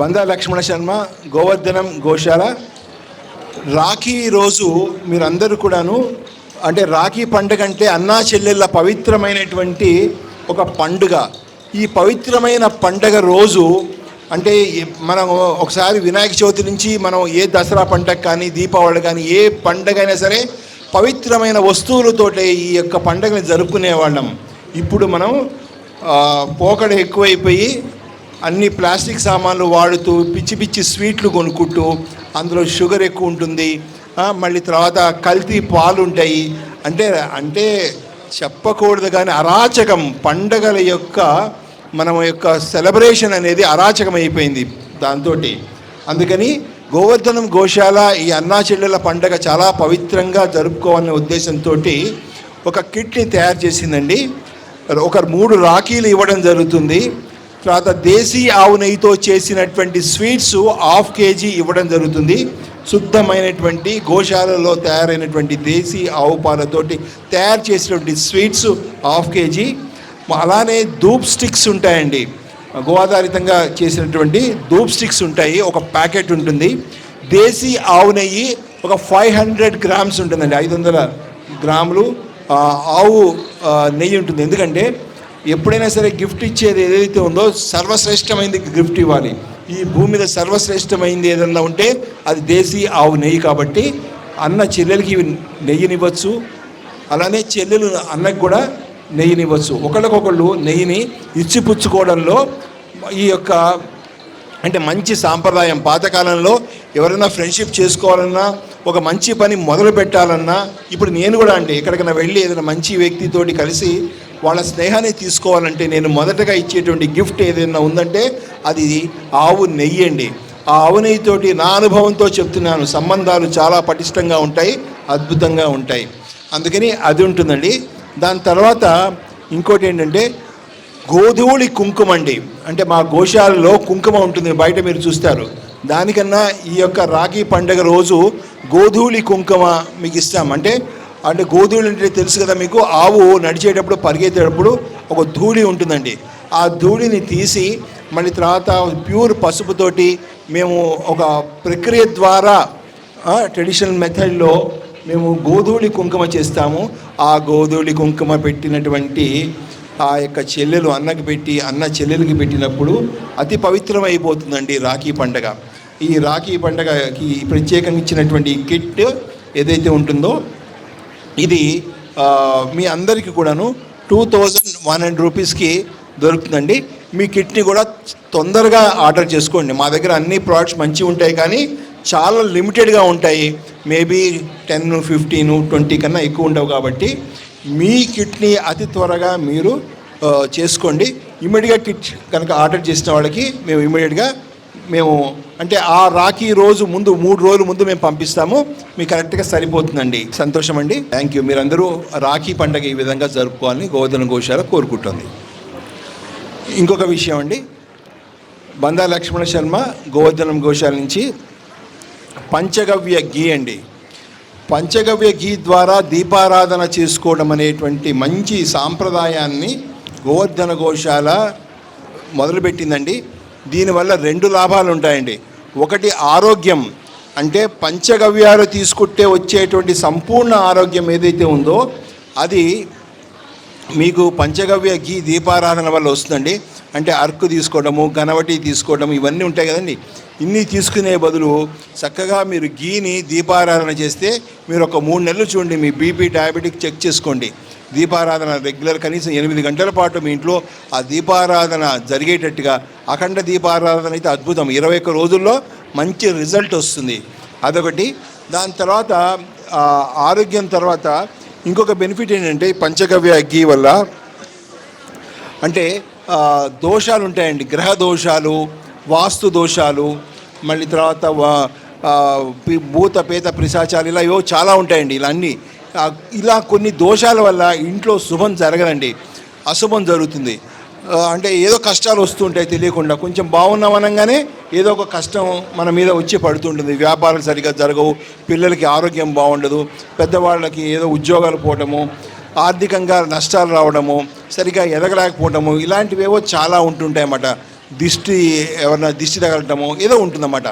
బందా లక్ష్మణ శర్మ గోవర్ధనం గోశాల. రాఖీ రోజు మీరందరూ కూడాను అంటే రాఖీ పండుగ అంటే అన్నా చెల్లెళ్ళ పవిత్రమైనటువంటి ఒక పండుగ. ఈ పవిత్రమైన పండగ రోజు అంటే మనం ఒకసారి వినాయక చవితి నుంచి మనం ఏ దసరా పండగ కానీ దీపావళి కానీ ఏ పండగ అయినా సరే పవిత్రమైన వస్తువులతోటే ఈ యొక్క పండుగని జరుపుకునేవాళ్ళం. ఇప్పుడు మనం పోకడ ఎక్కువైపోయి అన్ని ప్లాస్టిక్ సామాన్లు వాడుతూ పిచ్చి పిచ్చి స్వీట్లు కొనుక్కుంటూ అందులో షుగర్ ఎక్కువ ఉంటుంది. మళ్ళీ తర్వాత కల్తీ పాలు ఉంటాయి. అంటే అంటే చెప్పకూడదు కానీ అరాచకం పండగల యొక్క మన యొక్క సెలబ్రేషన్ అనేది అరాచకం అయిపోయింది దాంతో అందుకని గోవర్ధనం గోశాల ఈ అన్నా చెల్లెల పండగ చాలా పవిత్రంగా జరుపుకోవాలనే ఉద్దేశంతో ఒక కిట్ని తయారు చేసిందండి. ఒక మూడు రాఖీలు ఇవ్వడం జరుగుతుంది. తర్వాత దేశీ ఆవు నెయ్యితో చేసినటువంటి స్వీట్స్ హాఫ్ కేజీ ఇవ్వడం జరుగుతుంది. శుద్ధమైనటువంటి గోశాలలో తయారైనటువంటి దేశీ ఆవు పాలతోటి తయారు చేసినటువంటి స్వీట్స్ హాఫ్ కేజీ. అలానే ధూప్ స్టిక్స్ ఉంటాయండి. గోఆధారితంగా చేసినటువంటి ధూప్ స్టిక్స్ ఉంటాయి. ఒక ప్యాకెట్ ఉంటుంది. దేశీ ఆవు నెయ్యి ఒక ఫైవ్ హండ్రెడ్ గ్రామ్స్ ఉంటుందండి. ఐదు వందల గ్రాములు ఆవు నెయ్యి ఉంటుంది. ఎందుకంటే ఎప్పుడైనా సరే గిఫ్ట్ ఇచ్చేది ఏదైతే ఉందో సర్వశ్రేష్టమైనది గిఫ్ట్ ఇవ్వాలి. ఈ భూమి మీద సర్వశ్రేష్టమైంది ఏదన్నా ఉంటే అది దేశీ ఆవు నెయ్యి కాబట్టి అన్న చెల్లెలకి నెయ్యినివ్వచ్చు. అలానే చెల్లెలు అన్నకు కూడా నెయ్యినివ్వచ్చు. ఒకళ్ళకొకళ్ళు నెయ్యిని ఇచ్చిపుచ్చుకోవడంలో ఈ యొక్క అంటే మంచి సాంప్రదాయం. పాతకాలంలో ఎవరైనా ఫ్రెండ్షిప్ చేసుకోవాలన్నా ఒక మంచి పని మొదలు పెట్టాలన్నా ఇప్పుడు నేను కూడా అంటే ఎక్కడికైనా వెళ్ళి ఏదైనా మంచి వ్యక్తితోటి కలిసి వాళ్ళ స్నేహాన్ని తీసుకోవాలంటే నేను మొదటగా ఇచ్చేటువంటి గిఫ్ట్ ఏదైనా ఉందంటే అది ఆవు నెయ్యి అండి. ఆ ఆవు నెయ్యితోటి నా అనుభవంతో చెప్తున్నాను. సంబంధాలు చాలా పటిష్టంగా ఉంటాయి అద్భుతంగా ఉంటాయి. అందుకని అది ఉంటుందండి. దాని తర్వాత ఇంకోటి ఏంటంటే గోధూళి కుంకుమ అండి. అంటే మా గోశాలలో కుంకుమ ఉంటుంది బయట మీరు చూస్తారు. దానికన్నా ఈ యొక్క రాఖీ పండుగ రోజు గోధూళి కుంకుమ మీకు ఇస్తాం. అంటే అంటే గోధుమలు అంటే తెలుసు కదా మీకు ఆవు నడిచేటప్పుడు పరిగెత్తేటప్పుడు ఒక ధూళి ఉంటుందండి. ఆ ధూళిని తీసి మళ్ళీ తర్వాత ప్యూర్ పసుపుతోటి మేము ఒక ప్రక్రియ ద్వారా ట్రెడిషనల్ మెథడ్లో మేము గోధూళి కుంకుమ చేస్తాము. ఆ గోధూళి కుంకుమ పెట్టినటువంటి ఆ యొక్క చెల్లెలు అన్నకి పెట్టి అన్న చెల్లెలకి పెట్టినప్పుడు అతి పవిత్రమైపోతుందండి రాఖీ పండగ. ఈ రాఖీ పండగకి ప్రత్యేకంగా ఇచ్చినటువంటి కిట్ ఏదైతే ఉంటుందో ఇది మీ అందరికీ కూడాను టూ థౌజండ్ వన్ హండ్రెడ్ రూపీస్కి దొరుకుతుందండి. మీ కిట్ని కూడా తొందరగా ఆర్డర్ చేసుకోండి. మా దగ్గర అన్ని ప్రోడక్ట్స్ మంచిగా ఉంటాయి కానీ చాలా లిమిటెడ్గా ఉంటాయి. మేబీ టెన్ ఫిఫ్టీన్ ట్వంటీ కన్నా ఎక్కువ ఉండవు కాబట్టి మీ కిట్ని అతి త్వరగా మీరు చేసుకోండి. ఇమ్మీడియట్గా కిట్ కనుక ఆర్డర్ చేసిన వాళ్ళకి మేము ఇమ్మీడియట్గా మేము అంటే ఆ రాఖీ రోజు ముందు మూడు రోజుల ముందు మేము పంపిస్తాము. మీకు కరెక్ట్గా సరిపోతుందండి. సంతోషం అండి థ్యాంక్ యూ మీరందరూ రాఖీ పండగ ఈ విధంగా జరుపుకోవాలని గోవర్ధన గోశాల కోరుకుంటుంది. ఇంకొక విషయం అండి. బందా లక్ష్మణ శర్మ గోవర్ధనం ఘోషాల నుంచి పంచగవ్య గీ అండి. పంచగవ్య గీ ద్వారా దీపారాధన చేసుకోవడం అనేటువంటి మంచి సాంప్రదాయాన్ని గోవర్ధన ఘోషాల మొదలుపెట్టిందండి. దీనివల్ల రెండు లాభాలు ఉంటాయండి. ఒకటి ఆరోగ్యం. అంటే పంచగవ్యాలు తీసుకుంటే వచ్చేటువంటి సంపూర్ణ ఆరోగ్యం ఏదైతే ఉందో అది మీకు పంచగవ్య గీ దీపారాధన వల్ల వస్తుందండి. అంటే అర్కు తీసుకోవడము గణవటి తీసుకోవడం ఇవన్నీ ఉంటాయి కదండి. ఇన్ని తీసుకునే బదులు చక్కగా మీరు గీని దీపారాధన చేస్తే మీరు ఒక మూడు నెలలు చూడండి మీ బీపీ డయాబెటిక్ చెక్ చేసుకోండి. దీపారాధన రెగ్యులర్ కనీసం ఎనిమిది గంటల పాటు మీ ఇంట్లో ఆ దీపారాధన జరిగేటట్టుగా అఖండ దీపారాధన అయితే అద్భుతం. ఇరవై ఒక్క రోజుల్లో మంచి రిజల్ట్ వస్తుంది. అదొకటి. దాని తర్వాత ఆరోగ్యం తర్వాత ఇంకొక బెనిఫిట్ ఏంటంటే పంచగవ్య అగ్గి వల్ల అంటే దోషాలు ఉంటాయండి. గ్రహ దోషాలు వాస్తు దోషాలు మళ్ళీ తర్వాత భూత పేత పిశాచాలు ఇలా ఏవో చాలా ఉంటాయండి ఇలా అన్నీ ఇలా కొన్ని దోషాల వల్ల ఇంట్లో శుభం జరగదండి. అశుభం జరుగుతుంది. అంటే ఏదో కష్టాలు వస్తుంటాయి తెలియకుండా కొంచెం బాగున్నామనగానే ఏదో ఒక కష్టం మన మీద వచ్చి పడుతుంటుంది. వ్యాపారాలు సరిగ్గా జరగవు పిల్లలకి ఆరోగ్యం బాగుండదు పెద్దవాళ్ళకి ఏదో ఉద్యోగాలు పోవటము ఆర్థికంగా నష్టాలు రావడము సరిగా ఎదగలేకపోవడము ఇలాంటివేవో చాలా ఉంటుంటాయి అన్నమాట దిష్టి ఎవరైనా దిష్టి తగలటము ఏదో ఉంటుందన్నమాట.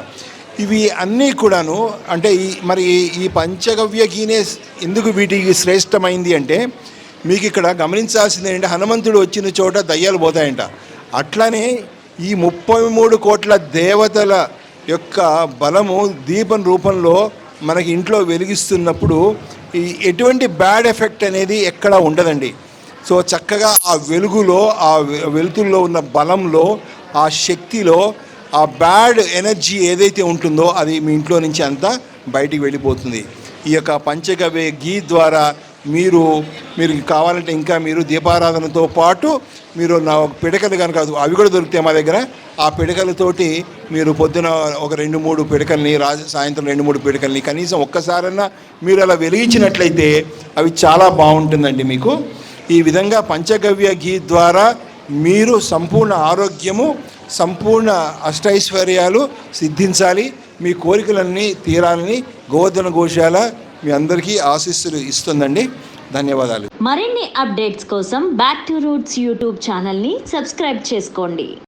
ఇవి అన్నీ కూడాను అంటే ఈ మరి ఈ పంచగవ్య గీనే ఎందుకు వీటికి శ్రేష్టమైంది అంటే మీకు ఇక్కడ గమనించాల్సింది ఏంటంటే హనుమంతుడు వచ్చిన చోట దయ్యాలు పోతాయంట. అట్లానే ఈ ముప్పై మూడు కోట్ల దేవతల యొక్క బలము దీపం రూపంలో మనకి ఇంట్లో వెలిగిస్తున్నప్పుడు ఈ ఎటువంటి బ్యాడ్ ఎఫెక్ట్ అనేది ఎక్కడా ఉండదండి. సో చక్కగా ఆ వెలుగులో ఆ వెలుతుల్లో ఉన్న బలంలో ఆ శక్తిలో ఆ బ్యాడ్ ఎనర్జీ ఏదైతే ఉంటుందో అది మీ ఇంట్లో నుంచి అంతా బయటికి వెళ్ళిపోతుంది. ఈ యొక్క పంచగవ్య గీ ద్వారా మీరు మీరు కావాలంటే ఇంకా మీరు దీపారాధనతో పాటు మీరు నా పిడకలు కనుక అవి కూడా దొరుకుతాయి మా దగ్గర. ఆ పిడకలతోటి మీరు పొద్దున ఒక రెండు మూడు పిడకల్ని రా సాయంత్రం రెండు మూడు పిడకల్ని కనీసం ఒక్కసారన్నా మీరు అలా వెలిగించినట్లయితే అవి చాలా బాగుంటుందండి మీకు. ఈ విధంగా పంచగవ్య గీ ద్వారా మీరు సంపూర్ణ ఆరోగ్యము సంపూర్ణ అష్టైశ్వర్యాలు సిద్ధించాలి. మీ కోరికలన్నీ తీరాలని గోవర్ధన గోశాల మీ అందరికీ ఆశీస్సులు ఇస్తుందండి. ధన్యవాదాలు. మరిన్ని అప్డేట్స్ కోసం బ్యాక్ టు రూట్స్ యూట్యూబ్ ఛానల్ని సబ్స్క్రైబ్ చేసుకోండి.